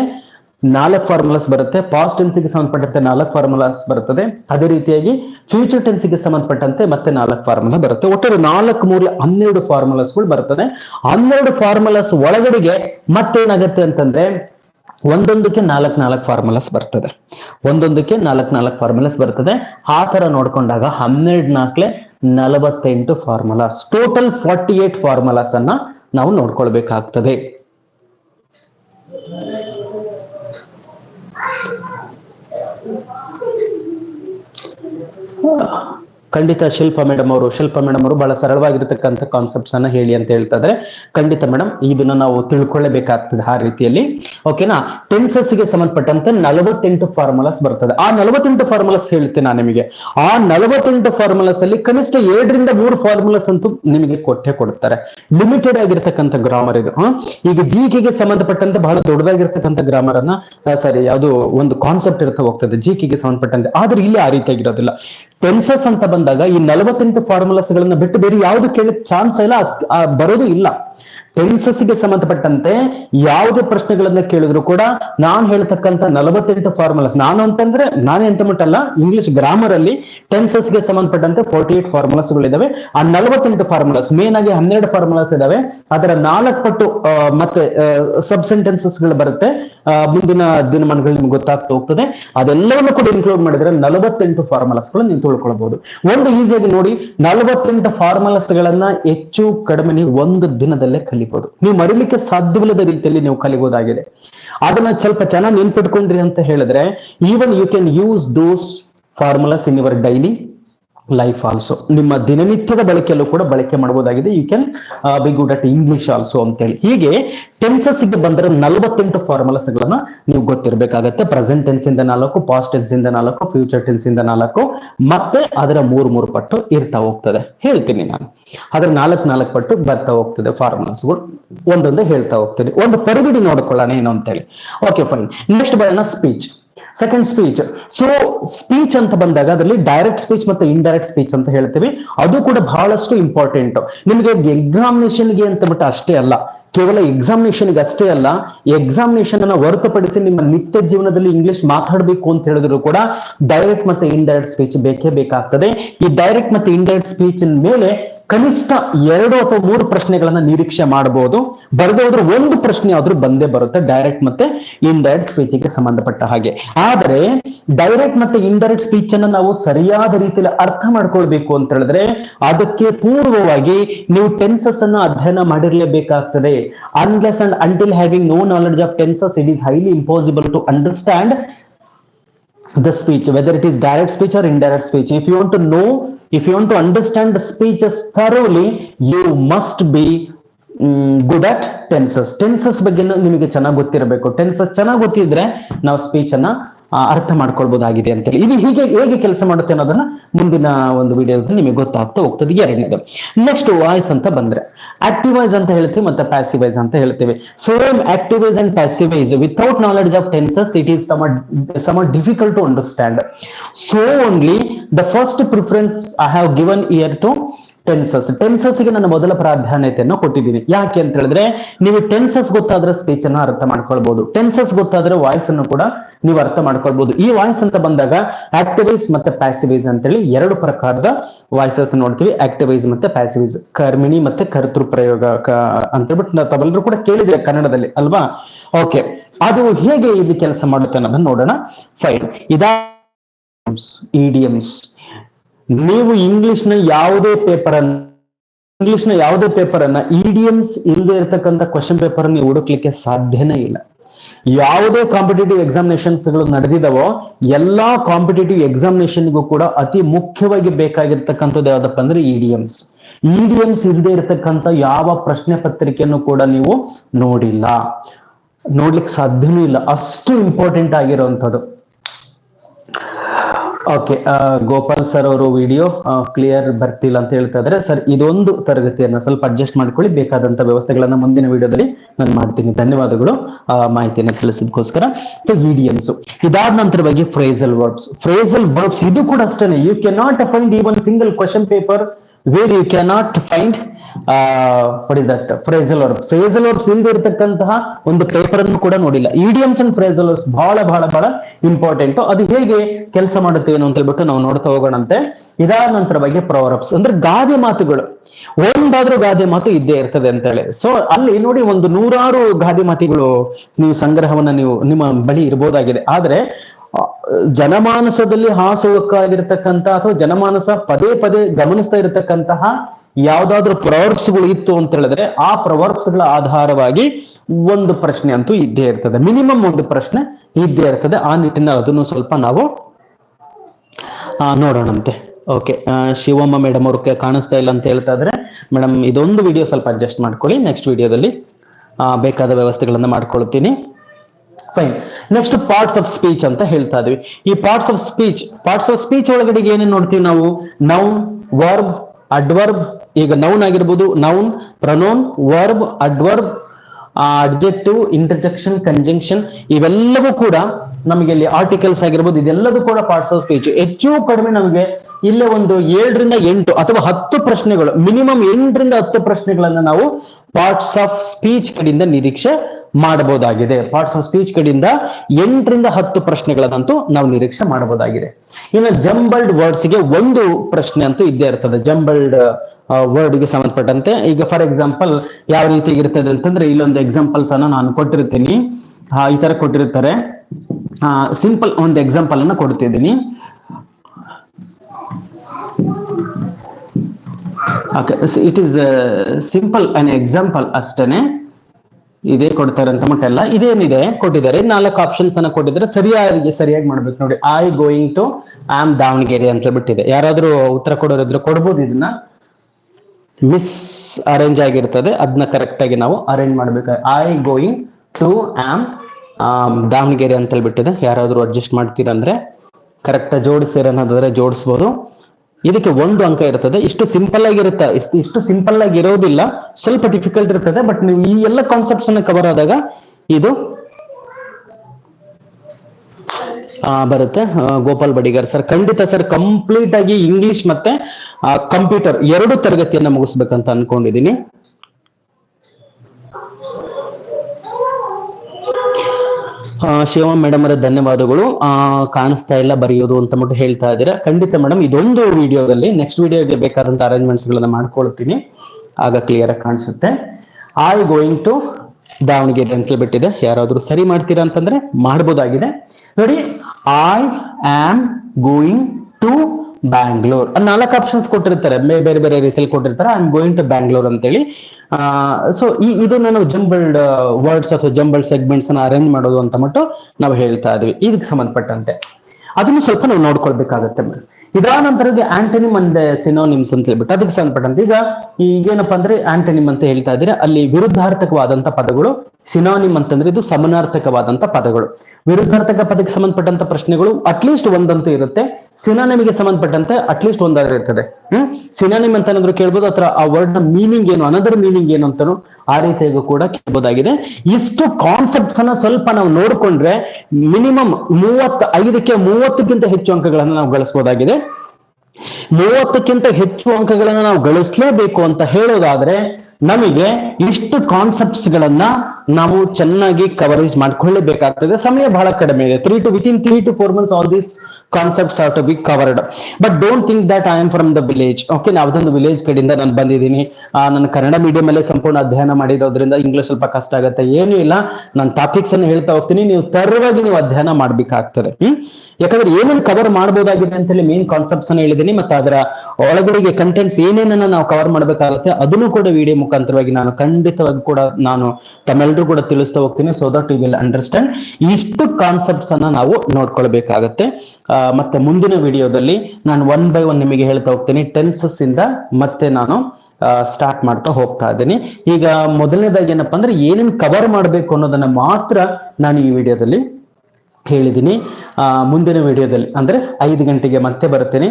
ನಾಲ್ಕು ಫಾರ್ಮುಲಾಸ್ ಬರುತ್ತೆ. ಪಾಸ್ಟ್ ಟೆನ್ಸಿಗೆ ಸಂಬಂಧಪಟ್ಟಂತೆ ನಾಲ್ಕು ಫಾರ್ಮುಲಾಸ್ ಬರುತ್ತದೆ. ಅದೇ ರೀತಿಯಾಗಿ ಫ್ಯೂಚರ್ ಟೆನ್ಸಿಗೆ ಸಂಬಂಧಪಟ್ಟಂತೆ ಮತ್ತೆ ನಾಲ್ಕು ಫಾರ್ಮುಲಾ ಬರುತ್ತೆ. ಒಟ್ಟಾರೆ ನಾಲ್ಕು, ಮೂರು, ಹನ್ನೆರಡು ಫಾರ್ಮುಲಾಸ್ಗಳು ಬರ್ತದೆ. ಹನ್ನೆರಡು ಫಾರ್ಮುಲಾಸ್ ಒಳಗಡೆಗೆ ಮತ್ತೇನಾಗತ್ತೆ ಅಂತಂದ್ರೆ ಒಂದೊಂದಕ್ಕೆ ನಾಲ್ಕು ನಾಲ್ಕು ಫಾರ್ಮುಲಾಸ್ ಬರ್ತದೆ. ಒಂದೊಂದಕ್ಕೆ ನಾಲ್ಕು ನಾಲ್ಕು ಫಾರ್ಮುಲಾಸ್ ಬರ್ತದೆ. ಆ ತರ ನೋಡ್ಕೊಂಡಾಗ ಹನ್ನೆರಡು ನಾಲ್ಕಲೆ ನಲವತ್ತೆಂಟು formulas total forty eight formulas ಅನ್ನ ನಾವು ನೋಡ್ಕೊಳ್ಬೇಕಾಗ್ತದೆ. ಖಂಡಿತ ಶಿಲ್ಪ ಮೇಡಮ್ ಅವರು, ಶಿಲ್ಪ ಮೇಡಮ್ ಅವರು ಬಹಳ ಸರಳವಾಗಿರ್ತಕ್ಕಂಥ ಕಾನ್ಸೆಪ್ಟ್ಸ್ ಅನ್ನ ಹೇಳಿ ಅಂತ ಹೇಳ್ತಾ ಖಂಡಿತ ಮೇಡಮ್ ಇದನ್ನ ನಾವು ತಿಳ್ಕೊಳ್ಳಬೇಕಾಗ್ತದೆ ಆ ರೀತಿಯಲ್ಲಿ. ಓಕೆನಾ ಟೆನ್ಸಸ್ಗೆ ಸಂಬಂಧಪಟ್ಟಂತೆ ನಲವತ್ತೆಂಟು ಫಾರ್ಮುಲಾಸ್ ಬರ್ತದೆ. ಆ ನಲವತ್ತೆಂಟು ಫಾರ್ಮುಲಾಸ್ ಹೇಳ್ತೇನೆ ನಾನು ನಿಮಗೆ. ಆ ನಲವತ್ತೆಂಟು ಫಾರ್ಮುಲಾಸ್ ಅಲ್ಲಿ ಕನಿಷ್ಠ ಏಳರಿಂದ ಮೂರು ಫಾರ್ಮುಲಾಸ್ ಅಂತೂ ನಿಮಗೆ ಕೊಟ್ಟೆ ಕೊಡ್ತಾರೆ. ಲಿಮಿಟೆಡ್ ಆಗಿರ್ತಕ್ಕಂಥ ಗ್ರಾಮರ್ ಇದು? ಈಗ ಜಿಕೆಗೆ ಸಂಬಂಧಪಟ್ಟಂತೆ ಬಹಳ ದೊಡ್ಡದಾಗಿರ್ತಕ್ಕಂಥ ಗ್ರಾಮರ್ ಅನ್ನ ಸಾರಿ ಯಾವುದು ಒಂದು ಕಾನ್ಸೆಪ್ಟ್ ಇರ್ತಾ ಹೋಗ್ತದೆ ಜಿ ಗೆ ಸಂಬಂಧಪಟ್ಟಂತೆ. ಆದ್ರೆ ಇಲ್ಲಿ ಆ ರೀತಿಯಾಗಿರೋದಿಲ್ಲ. ಟೆನ್ಸಸ್ ಅಂತ ಬಂದಾಗ ಈ ನಲವತ್ತೆಂಟು ಫಾರ್ಮುಲಾಸ್ ಗಳನ್ನ ಬಿಟ್ಟು ಬೇರೆ ಯಾವ್ದು ಕೇಳಕ್ ಚಾನ್ಸ್ ಇಲ್ಲ ಬರೋದು ಇಲ್ಲ. ಟೆನ್ಸಸ್ಗೆ ಸಂಬಂಧಪಟ್ಟಂತೆ ಯಾವುದೇ ಪ್ರಶ್ನೆಗಳನ್ನ ಕೇಳಿದ್ರು ಕೂಡ ನಾನು ಹೇಳ್ತಕ್ಕಂತ ನಲವತ್ತೆಂಟು ಫಾರ್ಮುಲಾಸ್ ನಾನು ಅಂತಂದ್ರೆ ನಾನೇ ಅಂತ ಮಟ್ಟಲ್ಲ ಇಂಗ್ಲಿಷ್ ಗ್ರಾಮರ್ ಅಲ್ಲಿ ಟೆನ್ಸಸ್ಗೆ ಸಂಬಂಧಪಟ್ಟಂತೆ ಫೋರ್ಟಿ ಏಟ್ ಫಾರ್ಮುಲಾಸ್ ಗಳಿದಾವೆ. ಆ ನಲವತ್ತೆಂಟು ಫಾರ್ಮುಲಾಸ್ ಮೇನ್ ಆಗಿ ಹನ್ನೆರಡು ಫಾರ್ಮುಲಾಸ್ ಇದಾವೆ. ಅದರ ನಾಲ್ಕು ಪಟ್ಟು ಮತ್ತೆ ಸಬ್ ಸೆಂಟೆನ್ಸಸ್ಗಳು ಬರುತ್ತೆ. ಮುಂದಿನ ದಿನಮಾನಗಳು ನಿಮ್ಗೆ ಗೊತ್ತಾಗ್ತಾ ಹೋಗ್ತದೆ. ಅದೆಲ್ಲವನ್ನು ಕೂಡ ಇನ್ಕ್ಲೂಡ್ ಮಾಡಿದ್ರೆ ನಲವತ್ತೆಂಟು ಫಾರ್ಮುಲಾಸ್ಗಳು ನೀವು ತಿಳ್ಕೊಳ್ಬಹುದು ಒಂದು ಈಸಿಯಾಗಿ ನೋಡಿ, ನಲವತ್ತೆಂಟು ಫಾರ್ಮುಲಾಸ್ ಗಳನ್ನ ಹೆಚ್ಚು ಕಡಿಮೆ ನೀವು ಒಂದು ದಿನದಲ್ಲೇ ಕಲಿಬಹುದು ನೀವು ಮರಿಲಿಕ್ಕೆ ಸಾಧ್ಯವಿಲ್ಲದ ರೀತಿಯಲ್ಲಿ ನೀವು ಕಲಿಬಹುದಾಗಿದೆ ಅದನ್ನ ಸ್ವಲ್ಪ ಚೆನ್ನಾಗಿ ನೆನ್ಪಿಟ್ಕೊಂಡ್ರಿ ಅಂತ ಹೇಳಿದ್ರೆ even you can use those formulas in your daily life also ನಿಮ್ಮ ದಿನನಿತ್ಯದ ಬಳಕೆಯಲ್ಲೂ ಕೂಡ ಬಳಕೆ ಮಾಡಬಹುದಾಗಿದೆ. You can be good at English also ಅಂತೇಳಿ. ಹೀಗೆ ಟೆನ್ಸಸ್ಗೆ ಬಂದರೆ ನಲವತ್ತೆಂಟು ಫಾರ್ಮುಲಾಸ್ ಗಳನ್ನ ನೀವು ಗೊತ್ತಿರಬೇಕಾಗತ್ತೆ. ಪ್ರೆಸೆಂಟ್ ಟೆನ್ಸ್ ಇಂದ ನಾಲ್ಕು ಪಾಸ್ಟ್ ಟೆನ್ಸ್ ಇಂದ ನಾಲ್ಕು ಫ್ಯೂಚರ್ ಟೆನ್ಸ್ ಇಂದ ನಾಲ್ಕು, ಮತ್ತೆ ಅದರ ಮೂರು ಮೂರು ಪಟ್ಟು ಇರ್ತಾ ಹೋಗ್ತದೆ. ಹೇಳ್ತೀನಿ ನಾನು. ಅದ್ರ ನಾಲ್ಕು ನಾಲ್ಕು ಪಟ್ಟು ಬರ್ತಾ ಹೋಗ್ತದೆ ಫಾರ್ಮುಲಾಸ್ಗಳು ಒಂದೊಂದೇ ಹೇಳ್ತಾ ಹೋಗ್ತದೆ ಒಂದು ಪರಿಗಡಿ ನೋಡ್ಕೊಳ್ಳೋಣ ಏನು ಅಂತೇಳಿ. ಓಕೆ ಫೈನ್ ನೆಕ್ಸ್ಟ್ ಬರೋಣ speech second speech so speech ಅಂತ ಬಂದಾಗ ಅದರಲ್ಲಿ ಡೈರೆಕ್ಟ್ ಸ್ಪೀಚ್ ಮತ್ತೆ ಇಂಡೈರೆಕ್ಟ್ ಸ್ಪೀಚ್ ಅಂತ ಹೇಳ್ತೀವಿ. ಅದು ಕೂಡ ಬಹಳಷ್ಟು ಇಂಪಾರ್ಟೆಂಟ್ ನಿಮಗೆ ಎಕ್ಸಾಮಿನೇಷನ್ಗೆ ಅಂತ ಬಿಟ್ಟು ಅಷ್ಟೇ ಅಲ್ಲ. ಕೇವಲ ಎಕ್ಸಾಮಿನೇಷನ್ಗೆ ಅಷ್ಟೇ ಅಲ್ಲ. ಎಕ್ಸಾಮಿನೇಷನ್ ಅನ್ನ ಹೊರತುಪಡಿಸಿ ನಿಮ್ಮ ನಿತ್ಯ ಜೀವನದಲ್ಲಿ ಇಂಗ್ಲಿಷ್ ಮಾತಾಡಬೇಕು ಅಂತ ಹೇಳಿದ್ರು ಕೂಡ ಡೈರೆಕ್ಟ್ ಮತ್ತೆ ಇಂಡೈರೆಕ್ಟ್ ಸ್ಪೀಚ್ ಬೇಕೇ ಬೇಕಾಗ್ತದೆ. ಈ ಡೈರೆಕ್ಟ್ ಮತ್ತೆ ಇಂಡೈರೆಕ್ಟ್ ಸ್ಪೀಚ್ ಮೇಲೆ ಕನಿಷ್ಠ ಎರಡು ಅಥವಾ ಮೂರು ಪ್ರಶ್ನೆಗಳನ್ನ ನಿರೀಕ್ಷೆ ಮಾಡಬಹುದು ಬರದೇ ಹೋದ್ರೆ ಒಂದು ಪ್ರಶ್ನೆ ಆದ್ರೂ ಬಂದೇ ಬರುತ್ತೆ ಡೈರೆಕ್ಟ್ ಮತ್ತೆ ಇಂಡೈರೆಕ್ಟ್ ಸ್ಪೀಚಿಗೆ ಸಂಬಂಧಪಟ್ಟ ಹಾಗೆ. ಆದರೆ ಡೈರೆಕ್ಟ್ ಮತ್ತೆ ಇಂಡೈರೆಕ್ಟ್ ಸ್ಪೀಚ್ ಅನ್ನ ನಾವು ಸರಿಯಾದ ರೀತಿಯಲ್ಲಿ ಅರ್ಥ ಮಾಡ್ಕೊಳ್ಬೇಕು ಅಂತ ಹೇಳಿದ್ರೆ ಅದಕ್ಕೆ ಪೂರ್ವವಾಗಿ ನೀವು ಟೆನ್ಸಸ್ ಅನ್ನ ಅಧ್ಯಯನ ಮಾಡಿರ್ಲೇಬೇಕಾಗ್ತದೆ. Unless and until having no knowledge of tenses it is highly impossible to understand the speech whether it is direct speech or indirect speech. If you want to know, if you want to understand speeches thoroughly, you must be good at tenses tenses ಬಗ್ಗೆ ನಿಮಗೆ ಚೆನ್ನಾಗಿ ಗೊತ್ತಿರಬೇಕು tenses ಚೆನ್ನಾಗಿ ಗೊತ್ತಿದ್ರೆ ನಾವು speech ಅನ್ನ ಆ, ಅರ್ಥ ಮಾಡ್ಕೊಳ್ಬಹುದಾಗಿದೆ ಅಂತೇಳಿ. ಇದು ಹೀಗೆ ಹೇಗೆ ಕೆಲಸ ಮಾಡುತ್ತೆ ಅನ್ನೋದನ್ನ ಮುಂದಿನ ಒಂದು ವಿಡಿಯೋದಲ್ಲಿ ನಿಮಗೆ ಗೊತ್ತಾಗ್ತಾ ಹೋಗ್ತದೆ ಎರಡನೇದು. ನೆಕ್ಸ್ಟ್ ವಾಯ್ಸ್ ಅಂತ ಬಂದ್ರೆ. ಆಕ್ಟಿವೈಸ್ ಅಂತ ಹೇಳ್ತೀವಿ ಮತ್ತೆ ಪ್ಯಾಸಿವೈಸ್ ಅಂತ ಹೇಳ್ತೀವಿ. Same active voice and passive voice without knowledge of tenses it is some difficult to understand so only the first preference I have given here to tenses ಟೆನ್ಸಸ್ಗೆ ನನ್ನ ಮೊದಲ ಪ್ರಾಧಾನ್ಯತೆಯನ್ನು ಕೊಟ್ಟಿದ್ದೀನಿ. ಯಾಕೆ ಅಂತ ಹೇಳಿದ್ರೆ, ನೀವು ಟೆನ್ಸಸ್ ಗೊತ್ತಾದ್ರೆ ಸ್ಪೀಚ್ ಅನ್ನ ಅರ್ಥ ಮಾಡ್ಕೊಳ್ಬಹುದು ಟೆನ್ಸಸ್ ಗೊತ್ತಾದ್ರೆ ವಾಯ್ಸ್ ಅನ್ನು ಕೂಡ ನೀವು ಅರ್ಥ ಮಾಡ್ಕೊಳ್ಬಹುದು ಈ ವಾಯ್ಸ್ ಅಂತ ಬಂದಾಗ ಆಕ್ಟಿವೈಸ್ ಮತ್ತೆ ಪ್ಯಾಸಿವೈಸ್ ಅಂತೇಳಿ ಎರಡು ಪ್ರಕಾರದ ವಾಯ್ಸಸ್ ನೋಡ್ತೀವಿ. ಆಕ್ಟಿವೈಸ್ ಮತ್ತೆ ಪ್ಯಾಸಿವೈಸ್ ಕರ್ಮಿಣಿ ಮತ್ತೆ ಕರ್ತೃ ಪ್ರಯೋಗ ಅಂತ ಹೇಳ್ಬಿಟ್ಟು ತಾವೆಲ್ಲರೂ ಕೂಡ ಕೇಳಿದ್ರೆ ಕನ್ನಡದಲ್ಲಿ, ಅಲ್ವಾ? ಓಕೆ ಅದು ಹೇಗೆ ಇದು ಕೆಲಸ ಮಾಡುತ್ತೆ ಅನ್ನೋದನ್ನ ನೋಡೋಣ. ಫೈನ್ ಇಡಿಯಮ್ಸ್ ನೀವು ಇಂಗ್ಲಿಷ್ನ ಯಾವುದೇ ಪೇಪರ್ ಅನ್ನ ಇಂಗ್ಲಿಷ್ನ ಯಾವುದೇ ಪೇಪರ್ ಅನ್ನ ಇಡಿಯಮ್ಸ್ ಇಲ್ಲದೆ ಇರತಕ್ಕಂತ ಕ್ವಶನ್ ಪೇಪರ್ ನೀವು ಹುಡುಕ್ಲಿಕ್ಕೆ ಸಾಧ್ಯನೇ ಇಲ್ಲ. ಯಾವುದೇ ಕಾಂಪಿಟೇಟಿವ್ ಎಕ್ಸಾಮಿನೇಷನ್ಸ್ಗಳು ನಡೆದಿದವೋ, ಎಲ್ಲಾ ಕಾಂಪಿಟೇಟಿವ್ ಎಕ್ಸಾಮಿನೇಷನ್ಗೂ ಕೂಡ ಅತಿ ಮುಖ್ಯವಾಗಿ ಬೇಕಾಗಿರ್ತಕ್ಕಂಥದ್ದು ಯಾವ್ದಪ್ಪ ಅಂದ್ರೆ ಇಡಿಯಮ್ಸ್ ಇಡಿಯಮ್ಸ್ ಇಲ್ಲದೆ ಇರತಕ್ಕಂತ ಯಾವ ಪ್ರಶ್ನೆ ಪತ್ರಿಕೆಯನ್ನು ಕೂಡ ನೀವು ನೋಡಿಲ್ಲ. ನೋಡ್ಲಿಕ್ಕೆ ಸಾಧ್ಯನೂ ಇಲ್ಲ. ಅಷ್ಟು ಇಂಪಾರ್ಟೆಂಟ್ ಆಗಿರುವಂಥದ್ದು. ಓಕೆ ಗೋಪಾಲ್ ಸರ್ ಅವರು ವಿಡಿಯೋ ಕ್ಲಿಯರ್ ಬರ್ತಿಲ್ಲ ಅಂತ ಹೇಳ್ತಾ ಇದ್ರೆ ಸರ್ ಇದೊಂದು ತರಗತಿಯನ್ನ ಸ್ವಲ್ಪ ಅಡ್ಜಸ್ಟ್ ಮಾಡ್ಕೊಳ್ಳಿ. ಬೇಕಾದಂತ ವ್ಯವಸ್ಥೆಗಳನ್ನ ಮುಂದಿನ ವಿಡಿಯೋದಲ್ಲಿ ನಾನು ಮಾಡ್ತೀನಿ. ಧನ್ಯವಾದಗಳು. ಮಾಹಿತಿಯನ್ನ ತಿಳಿಸಿದ್ಕೋಸ್ಕರ ಇಡಿಯನ್ಸ್ ಇದಾದ ನಂತರವಾಗಿ ಫ್ರೇಸಲ್ ವರ್ಬ್ಸ್ ಫ್ರೇಸಲ್ ವರ್ಬ್ಸ್ ಇದು ಕೂಡ ಅಷ್ಟೇ you can not find one single question paper where you can not find is that phrasal verb phrasal verbs ಇಲ್ಲದೆ ಇರತಕ್ಕಂತಹ ಒಂದು ಪೇಪರ್ ಅನ್ನು ಕೂಡ ನೋಡಿಲ್ಲ. ಇಡಿಯಮ್ಸ್ ಅಂಡ್ ಫ್ರೇಸಲ್ ವರ್ಬ್ಸ್ ಬಹಳ ಬಹಳ ಬಹಳ ಇಂಪಾರ್ಟೆಂಟ್ ಅದು ಹೇಗೆ ಕೆಲಸ ಮಾಡುತ್ತೆ ಏನು ಅಂತ ಹೇಳ್ಬಿಟ್ಟು ನಾವು ನೋಡ್ತಾ ಹೋಗೋಣಂತೆ. ಇದಾದ ನಂತರ ಬಗ್ಗೆ ಪ್ರೋವರ್ಬ್ಸ್ ಅಂದ್ರೆ ಗಾದೆ ಮಾತುಗಳು. ಒಂದಾದ್ರೂ ಗಾದೆ ಮಾತು ಇದ್ದೇ ಇರ್ತದೆ ಅಂತ ಹೇಳಿ ಸೊ ಅಲ್ಲಿ ನೋಡಿ ಒಂದು ನೂರಾರು ಗಾದೆ ಮಾತಿಗಳು ನೀವು ಸಂಗ್ರಹವನ್ನ ನೀವು ನಿಮ್ಮ ಬಳಿ ಇರಬಹುದಾಗಿದೆ ಆದ್ರೆ ಆ, ಜನಮಾನಸದಲ್ಲಿ ಹಾಸುವಕ್ಕಾಗಿರ್ತಕ್ಕಂತಹ ಅಥವಾ ಜನಮಾನಸ ಪದೇ ಪದೇ ಗಮನಿಸ್ತಾ ಇರತಕ್ಕಂತಹ ಯಾವ್ದಾದ್ರು ಪ್ರವರ್ಬ್ಸ್ಗಳು ಇತ್ತು ಅಂತ ಹೇಳಿದ್ರೆ ಆ ಪ್ರವರ್ಬ್ಸ್ಗಳ ಆಧಾರವಾಗಿ ಒಂದು ಪ್ರಶ್ನೆ ಅಂತೂ ಇದ್ದೇ ಇರ್ತದೆ. ಮಿನಿಮಮ್ ಒಂದು ಪ್ರಶ್ನೆ ಇದ್ದೇ ಇರ್ತದೆ. ಆ ನಿಟ್ಟಿನಲ್ಲಿ ಅದನ್ನು ಸ್ವಲ್ಪ ನಾವು ನೋಡೋಣಂತೆ. ಓಕೆ ಶಿವಮ್ಮ ಮೇಡಮ್ ಅವ್ರ ಕಾಣಿಸ್ತಾ ಇಲ್ಲ ಅಂತ ಹೇಳ್ತಾ ಇದ್ರೆ, ಮೇಡಮ್, ಇದೊಂದು ವಿಡಿಯೋ ಸ್ವಲ್ಪ ಅಡ್ಜಸ್ಟ್ ಮಾಡ್ಕೊಳ್ಳಿ. ನೆಕ್ಸ್ಟ್ ವಿಡಿಯೋದಲ್ಲಿ ಬೇಕಾದ ವ್ಯವಸ್ಥೆಗಳನ್ನು ಮಾಡ್ಕೊಳ್ತೀನಿ. Fine next parts of speech ಅಂತ ಹೇಳ್ತಾ ಇದ್ವಿ. ಈ parts of speech parts of speech ಒಳಗಡೆ ಏನೇನು ನೋಡ್ತೀವಿ ನಾವು? ನೌನ್ ವರ್ಬ್ ಅಡ್ವರ್ಬ್ ಈಗ ನೌನ್ ಆಗಿರ್ಬೋದು noun pronoun verb adverb adjective interjection conjunction ಇವೆಲ್ಲವೂ ಕೂಡ ನಮಗೆ ಇಲ್ಲಿ ಆರ್ಟಿಕಲ್ಸ್ ಆಗಿರ್ಬೋದು, ಇದೆಲ್ಲದೂ ಕೂಡ ಪಾರ್ಟ್ಸ್ ಆಫ್ ಸ್ಪೀಚ್ ಹೆಚ್ಚು ಕಡಿಮೆ ನಮಗೆ ಇಲ್ಲೇ ಒಂದು ಏಳರಿಂದ ಎಂಟು ಅಥವಾ ಹತ್ತು ಪ್ರಶ್ನೆಗಳು ಮಿನಿಮಮ್ ಎಂಟರಿಂದ ಹತ್ತು ಪ್ರಶ್ನೆಗಳನ್ನ ನಾವು ಪಾರ್ಟ್ಸ್ ಆಫ್ ಸ್ಪೀಚ್ ಕಡೆಯಿಂದ ನಿರೀಕ್ಷೆ ಮಾಡಬಹುದಾಗಿದೆ. ಪಾರ್ಟ್ಸ್ ಆಫ್ ಸ್ಪೀಚ್ ಕಡೆಯಿಂದ ಎಂಟರಿಂದ ಹತ್ತು ಪ್ರಶ್ನೆಗಳನ್ನಂತೂ ನಾವು ನಿರೀಕ್ಷೆ ಮಾಡಬಹುದಾಗಿದೆ. ಇನ್ನು ಜಂಬಲ್ಡ್ ವರ್ಡ್ಸ್ಗೆ ಒಂದು ಪ್ರಶ್ನೆ ಅಂತೂ ಇದ್ದೇ ಇರ್ತದೆ. ಜಂಬಲ್ಡ್ ವರ್ಡ್ಗೆ ಸಂಬಂಧಪಟ್ಟಂತೆ. ಈಗ ಫಾರ್ ಎಕ್ಸಾಂಪಲ್ ಯಾವ ರೀತಿ ಇರ್ತದೆ ಅಂತಂದ್ರೆ ಇಲ್ಲೊಂದು ಎಕ್ಸಾಂಪಲ್ಸ್ ಅನ್ನ ನಾನು ಕೊಟ್ಟಿರ್ತೀನಿ. ಈ ತರ ಕೊಟ್ಟಿರ್ತಾರೆ. ಸಿಂಪಲ್ ಒಂದು ಎಕ್ಸಾಂಪಲ್ ಅನ್ನ ಕೊಡ್ತಿದ್ದೀನಿ. It is simple an example ಅಷ್ಟೇನೆ. ಇದೇ ಕೊಡ್ತಾರೆ ಅಂತ ಮಟ್ಟಲ್ಲ ಇದೇನಿದೆ? ಕೊಟ್ಟಿದ್ದಾರೆ. ನಾಲ್ಕು ಆಪ್ಷನ್ಸ್ ಅನ್ನ ಕೊಟ್ಟಿದ್ದಾರೆ. ಸರಿಯಾಗಿ ಸರಿಯಾಗಿ ಮಾಡ್ಬೇಕು. ನೋಡಿ I going to I am Davangere ಅಂತ ಬಿಟ್ಟಿದೆ ಯಾರಾದ್ರೂ ಉತ್ತರ ಕೊಡೋರಿದ್ರೆ ಕೊಡ್ಬೋದು ಇದನ್ನ. ಮಿಸ್ ಅರೇಂಜ್ ಆಗಿರ್ತದೆ. ಅದನ್ನ ಕರೆಕ್ಟ್ ಆಗಿ ನಾವು ಅರೇಂಜ್ ಮಾಡ್ಬೇಕು. I going to am Davangere ಅಂತ ಹೇಳ್ಬಿಟ್ಟಿದೆ. ಯಾರಾದ್ರೂ ಅಡ್ಜಸ್ಟ್ ಮಾಡ್ತೀರಾ ಅಂದ್ರೆ ಕರೆಕ್ಟ್ ಜೋಡಿಸ್ತೀರ ಅನ್ನೋದಾದ್ರೆ ಜೋಡಿಸ್ಬೋದು. ಇದಕ್ಕೆ ಒಂದು ಅಂಕ ಇರ್ತದೆ. ಇಷ್ಟು ಸಿಂಪಲ್ ಆಗಿರುತ್ತೆ. ಇಷ್ಟು- ಸಿಂಪಲ್ ಆಗಿ ಇರೋದಿಲ್ಲ. ಸ್ವಲ್ಪ ಡಿಫಿಕಲ್ಟ್ ಇರ್ತದೆ. ಬಟ್ ನೀವು ಈ ಎಲ್ಲ ಕಾನ್ಸೆಪ್ಟ್ಸ್ ಅನ್ನ ಕವರ್ ಆದಾಗ ಇದು ಆ, ಬರುತ್ತೆ. ಗೋಪಾಲ್ ಬಡಿಗರ್ ಸರ್ ಖಂಡಿತ ಸರ್ ಕಂಪ್ಲೀಟ್ ಆಗಿ ಇಂಗ್ಲಿಷ್ ಮತ್ತೆ ಕಂಪ್ಯೂಟರ್ ಎರಡು ತರಗತಿಯನ್ನ ಮುಗಿಸ್ಬೇಕಂತ ಅನ್ಕೊಂಡಿದೀನಿ. ಆ, ಶಿವಮ್ಮ ಮೇಡಮ್ ಅವರ ಧನ್ಯವಾದಗಳು. ಆ, ಕಾಣಿಸ್ತಾ ಇಲ್ಲ ಬರೆಯೋದು ಅಂತ ಮಟ್ಟು ಹೇಳ್ತಾ ಇದ್ದೀರಾ. ಖಂಡಿತ ಮೇಡಮ್ ಇದೊಂದು ವಿಡಿಯೋದಲ್ಲಿ ನೆಕ್ಸ್ಟ್ ವಿಡಿಯೋಗೆ ಬೇಕಾದಂತ ಅರೇಂಜ್ಮೆಂಟ್ಸ್ ಗಳನ್ನ ಮಾಡ್ಕೊಳ್ತೀನಿ. ಆಗ ಕ್ಲಿಯರ್ ಆಗಿ ಕಾಣಿಸುತ್ತೆ. ಐ ಗೋಯಿಂಗ್ ಟು ದಾವಣಗೆರೆ ಅಂತ ಬಿಟ್ಟಿದೆ ಯಾರಾದ್ರೂ ಸರಿ ಮಾಡ್ತೀರಾ ಅಂತಂದ್ರೆ ಮಾಡ್ಬೋದಾಗಿದೆ. ನೋಡಿ I am going to Bangalore ನಾಲ್ಕು ಆಪ್ಷನ್ಸ್ ಕೊಟ್ಟಿರ್ತಾರೆ. ಬೇರೆ ಬೇರೆ ರೀತಿಯಲ್ಲಿ ಕೊಟ್ಟಿರ್ತಾರೆ. I am going to Bangalore ಅಂತೇಳಿ. ಸೊ ಈ ಇದು ನಾನು ಜಂಬಲ್ಡ್ ವರ್ಡ್ಸ್ ಅಥವಾ ಜಂಬಲ್ಡ್ ಸೆಗ್ಮೆಂಟ್ಸ್ ಅನ್ನ ಅರೇಂಜ್ ಮಾಡೋದು ಅಂತ ಮಟ್ಟು ನಾವು ಹೇಳ್ತಾ ಇದೀವಿ. ಇದಕ್ಕೆ ಸಂಬಂಧಪಟ್ಟಂತೆ. ಅದನ್ನು ಸ್ವಲ್ಪ ನಾವು ನೋಡ್ಕೊಳ್ಬೇಕಾಗತ್ತೆ ಇದಾದ ನಂತರಗೆ ಆಂಟನಿಮ್ ಅಂಡ್ ಸಿನೋನಿಮ್ಸ್ ಅಂತ ಹೇಳ್ಬಿಟ್ಟು ಅದಕ್ಕೆ ಸಂಬಂಧಪಟ್ಟಂತೆ. ಈಗ ಈಗೇನಪ್ಪ ಅಂದ್ರೆ ಆಂಟನಿಮ್ ಅಂತ ಹೇಳ್ತಾ ಇದ್ರೆ ಅಲ್ಲಿ ವಿರುದ್ಧಾರ್ಥಕವಾದಂತ ಪದಗಳು ಸಿನೋನಿಮ್ ಅಂತಂದ್ರೆ ಇದು ಸಮನಾರ್ಥಕವಾದಂತ ಪದಗಳು. ವಿರುದ್ಧಾರ್ಥಕ ಪದಕ್ಕೆ ಸಂಬಂಧಪಟ್ಟಂತ ಪ್ರಶ್ನೆಗಳು ಅಟ್ಲೀಸ್ಟ್ ಒಂದಂತೂ ಇರುತ್ತೆ. ಸಿನಾನಿಮಿಗೆ ಸಂಬಂಧಪಟ್ಟಂತೆ ಅಟ್ಲೀಸ್ಟ್ ಒಂದಾದ್ರೂ ಇರ್ತದೆ. ಹ್ಮ್? ಸಿನಾನಿಮ್ ಅಂತ ಏನಾದ್ರು ಕೇಳ್ಬೋದು, ಅಥವಾ ಆ ವರ್ಡ್ನ ಮೀನಿಂಗ್ ಏನು ಅನದರ್ ಮೀನಿಂಗ್ ಏನು ಅಂತಾನು ಆ ರೀತಿಯಾಗೂ ಕೂಡ ಕೇಳ್ಬೋದಾಗಿದೆ. ಇಷ್ಟು ಕಾನ್ಸೆಪ್ಟ್ಸ್ ಅನ್ನ ಸ್ವಲ್ಪ ನಾವು ನೋಡ್ಕೊಂಡ್ರೆ ಮಿನಿಮಮ್ ಮೂವತ್ತ ಐದಕ್ಕೆ ಮೂವತ್ತಕ್ಕಿಂತ ಹೆಚ್ಚು ಅಂಕಗಳನ್ನು ನಾವು ಗಳಿಸ್ಬೋದಾಗಿದೆ. ಮೂವತ್ತಕ್ಕಿಂತ ಹೆಚ್ಚು ಅಂಕಗಳನ್ನು ನಾವು ಗಳಿಸಲೇಬೇಕು ಅಂತ ಹೇಳೋದಾದ್ರೆ ನಮಗೆ ಇಷ್ಟು ಕಾನ್ಸೆಪ್ಟ್ಸ್ ಗಳನ್ನ ನಾವು ಚೆನ್ನಾಗಿ ಕವರೇಜ್ ಮಾಡ್ಕೊಳ್ಳೇಬೇಕಾಗ್ತದೆ. ಸಮಯ ಬಹಳ ಕಡಿಮೆ ಇದೆ. Three to within three to four months all these concepts are to be covered but don't think that I am from the village okay ನಾವ್ದೊಂದು village ಕಡೆಯಿಂದ ನಾನು ಬಂದಿದ್ದೀನಿ. ನಾನು ಕನ್ನಡ ಮೀಡಿಯಂ ಅಲ್ಲೇ ಸಂಪೂರ್ಣ ಅಧ್ಯಯನ ಮಾಡಿರೋದ್ರಿಂದ ಇಂಗ್ಲಿಷ್ ಸ್ವಲ್ಪ ಕಷ್ಟ ಆಗುತ್ತೆ. ಏನೂ ಇಲ್ಲ. ನಾನು ಟಾಪಿಕ್ಸ್ ಅನ್ನು ಹೇಳ್ತಾ ಹೋಗ್ತೀನಿ. ನೀವು ತರವಾಗಿ ನೀವು ಅಧ್ಯಯನ ಮಾಡ್ಬೇಕಾಗ್ತದೆ. ಯಾಕಂದ್ರೆ ಏನೇನು ಕವರ್ ಮಾಡಬಹುದಾಗಿದೆ ಅಂತೇಳಿ ಮೇನ್ ಕಾನ್ಸೆಪ್ಟ್ಸ್ ಅನ್ನು ಹೇಳಿದ್ದೀನಿ. ಮತ್ತೆ ಅದರ ಒಳಗಡೆಗೆ ಕಂಟೆಂಟ್ಸ್ ಏನೇನನ್ನ ನಾವು ಕವರ್ ಮಾಡಬೇಕಾಗುತ್ತೆ, ಅದನ್ನು ಕೂಡ ವಿಡಿಯೋ ಮುಖಾಂತರವಾಗಿ ನಾನು ಖಂಡಿತವಾಗಿ ಕೂಡ ನಾನು ತಮ್ಮೆಲ್ಲರೂ ಕೂಡ ತಿಳಿಸ್ತಾ ಹೋಗ್ತೀನಿ so that you will understand ಇಷ್ಟು ಕಾನ್ಸೆಪ್ಟ್ಸ್ ಅನ್ನ ನಾವು ನೋಡ್ಕೊಳ್ಬೇಕಾಗತ್ತೆ. ಮತ್ತೆ ಮುಂದಿನ ವಿಡಿಯೋದಲ್ಲಿ ನಾನು ಒನ್ ಬೈ ಒನ್ ನಿಮಗೆ ಹೇಳ್ತಾ ಹೋಗ್ತೀನಿ. ಟೆನ್ಸಸ್ ಇಂದ ಮತ್ತೆ ನಾನು ಸ್ಟಾರ್ಟ್ ಮಾಡ್ತಾ ಹೋಗ್ತಾ ಇದ್ದೀನಿ. ಈಗ ಮೊದಲನೇದಾಗಿ ಏನಪ್ಪಾ ಅಂದ್ರೆ ಏನೇನ್ ಕವರ್ ಮಾಡಬೇಕು ಅನ್ನೋದನ್ನ ಮಾತ್ರ ನಾನು ಈ ವಿಡಿಯೋದಲ್ಲಿ ಹೇಳಿದ್ದೀನಿ. ಮುಂದಿನ ವಿಡಿಯೋದಲ್ಲಿ ಅಂದ್ರೆ ಐದು ಗಂಟೆಗೆ ಮತ್ತೆ ಬರುತ್ತೇನೆ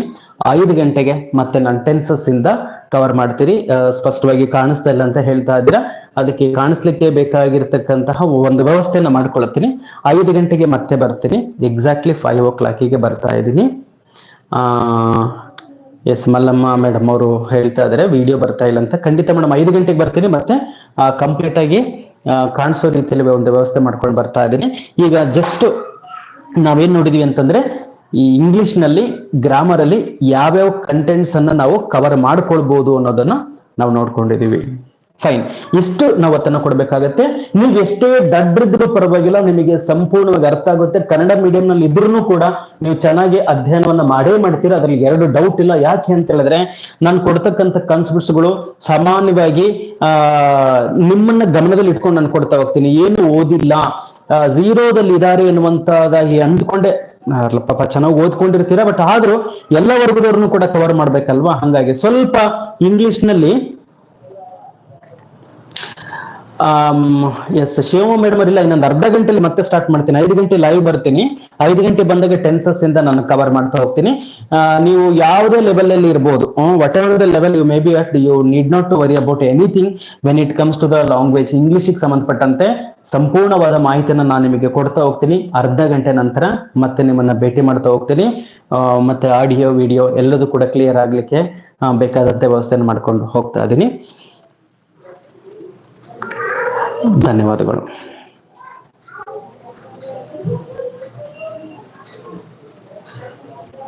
ಐದು ಗಂಟೆಗೆ ಮತ್ತೆ ನಾನು ಟೆನ್ಸಸ್ ಇಂದ ಕವರ್ ಮಾಡ್ತೀರಿ. ಸ್ಪಷ್ಟವಾಗಿ ಕಾಣಿಸ್ತಾ ಇಲ್ಲ ಅಂತ ಹೇಳ್ತಾ ಇದ್ದೀರಾ. ಅದಕ್ಕೆ ಕಾಣಿಸ್ಲಿಕ್ಕೆ ಬೇಕಾಗಿರ್ತಕ್ಕಂತಹ ಒಂದು ವ್ಯವಸ್ಥೆಯನ್ನ ಮಾಡ್ಕೊಳ್ತೀನಿ. ಐದು ಗಂಟೆಗೆ ಮತ್ತೆ ಬರ್ತೀನಿ. ಎಕ್ಸಾಕ್ಟ್ಲಿ ಫೈವ್ ಓ ಕ್ಲಾಕಿಗೆ ಬರ್ತಾ ಇದ್ದೀನಿ. ಆ ಎಸ್ ಮಲ್ಲಮ್ಮ ಮೇಡಮ್ ಅವರು ಹೇಳ್ತಾ ಇದ್ದಾರೆ. ವಿಡಿಯೋ ಬರ್ತಾ ಇಲ್ಲ ಅಂತ. ಖಂಡಿತ ಮೇಡಮ್ ಐದು ಗಂಟೆಗೆ ಬರ್ತೀನಿ ಮತ್ತೆ ಕಂಪ್ಲೀಟ್ ಆಗಿ ಕಾಣಿಸೋ ರೀತಿಯಲ್ಲಿ ಒಂದು ವ್ಯವಸ್ಥೆ ಮಾಡ್ಕೊಂಡು ಬರ್ತಾ ಇದ್ದೀನಿ. ಈಗ ಜಸ್ಟ್ ನಾವೇನ್ ನೋಡಿದೀವಿ ಅಂತಂದ್ರೆ ಈ ಇಂಗ್ಲಿಷ್ನಲ್ಲಿ ಗ್ರಾಮರ್ ಅಲ್ಲಿ ಯಾವ್ಯಾವ ಕಂಟೆಂಟ್ಸ್ ಅನ್ನ ನಾವು ಕವರ್ ಮಾಡ್ಕೊಳ್ಬಹುದು ಅನ್ನೋದನ್ನ ನಾವು ನೋಡ್ಕೊಂಡಿದೀವಿ ಫೈನ್ ಇಷ್ಟು ನಾವು ಅದನ್ನ ಕೊಡ್ಬೇಕಾಗತ್ತೆ. ನೀವು ಎಷ್ಟೇ ದಡ್ರಿದ್ರು ಪರವಾಗಿಲ್ಲ, ನಿಮಗೆ ಸಂಪೂರ್ಣವಾಗಿ ಅರ್ಥ ಆಗುತ್ತೆ. ಕನ್ನಡ ಮೀಡಿಯಂ ನಲ್ಲಿ ಇದ್ರೂ ಕೂಡ ನೀವು ಚೆನ್ನಾಗಿ ಅಧ್ಯಯನವನ್ನ ಮಾಡೇ ಮಾಡ್ತೀರಾ, ಅದ್ರಲ್ಲಿ ಎರಡು ಡೌಟ್ ಇಲ್ಲ. ಯಾಕೆ ಅಂತ ಹೇಳಿದ್ರೆ, ನಾನು ಕೊಡ್ತಕ್ಕಂಥ ಕಾನ್ಸೆಪ್ಟ್ಸ್ಗಳು ಸಾಮಾನ್ಯವಾಗಿ, ಆ, ನಿಮ್ಮನ್ನ ಗಮನದಲ್ಲಿ ಇಟ್ಕೊಂಡು ನಾನು ಕೊಡ್ತಾ ಹೋಗ್ತೀನಿ. ಏನು ಓದಿಲ್ಲ ಝೀರೋದಲ್ಲಿ ಇದಾರೆ ಎನ್ನುವಂತದಾಗಿ ಅಂದ್ಕೊಂಡೆ ಪಾಪ ಚೆನ್ನಾಗಿ ಓದ್ಕೊಂಡಿರ್ತೀರಾ ಬಟ್ ಆದ್ರೂ ಎಲ್ಲ ವರ್ಗದವ್ರನ್ನು ಕೂಡ ಕವರ್ ಮಾಡ್ಬೇಕಲ್ವಾ? ಹಂಗಾಗಿ ಸ್ವಲ್ಪ ಇಂಗ್ಲಿಷ್ನಲ್ಲಿ ಎಸ್ ಶಿವಮ್ಮ ಮೇಡಮ್ ಇಲ್ಲ, ಇನ್ನೊಂದು ಅರ್ಧ ಗಂಟೆಲಿ ಮತ್ತೆ ಸ್ಟಾರ್ಟ್ ಮಾಡ್ತೀನಿ. ಐದು ಗಂಟೆ ಲೈವ್ ಬರ್ತೀನಿ. ಐದು ಗಂಟೆ ಬಂದಾಗ ಟೆನ್ಸಸ್ ಇಂದ ನಾನು ಕವರ್ ಮಾಡ್ತಾ ಹೋಗ್ತೀನಿ. ನೀವು ಯಾವುದೇ ಲೆವೆಲ್ ಅಲ್ಲಿ ಇರ್ಬೋದು whatever the level you may be at you need not to worry about anything when it comes to the language ಇಂಗ್ಲಿಷಿಗೆ ಸಂಬಂಧಪಟ್ಟಂತೆ ಸಂಪೂರ್ಣವಾದ ಮಾಹಿತಿಯನ್ನು ನಾನು ನಿಮಗೆ ಕೊಡ್ತಾ ಹೋಗ್ತೀನಿ. ಅರ್ಧ ಗಂಟೆ ನಂತರ ಮತ್ತೆ ನಿಮ್ಮನ್ನ ಭೇಟಿ ಮಾಡ್ತಾ ಹೋಗ್ತೀನಿ. ಮತ್ತೆ ಆಡಿಯೋ ವಿಡಿಯೋ ಎಲ್ಲದೂ ಕೂಡ ಕ್ಲಿಯರ್ ಆಗ್ಲಿಕ್ಕೆ ಬೇಕಾದಂತೆ ವ್ಯವಸ್ಥೆಯನ್ನು ಮಾಡ್ಕೊಂಡು ಹೋಗ್ತಾ ಇದ್ದೀನಿ ಧನ್ಯವಾದಗಳು.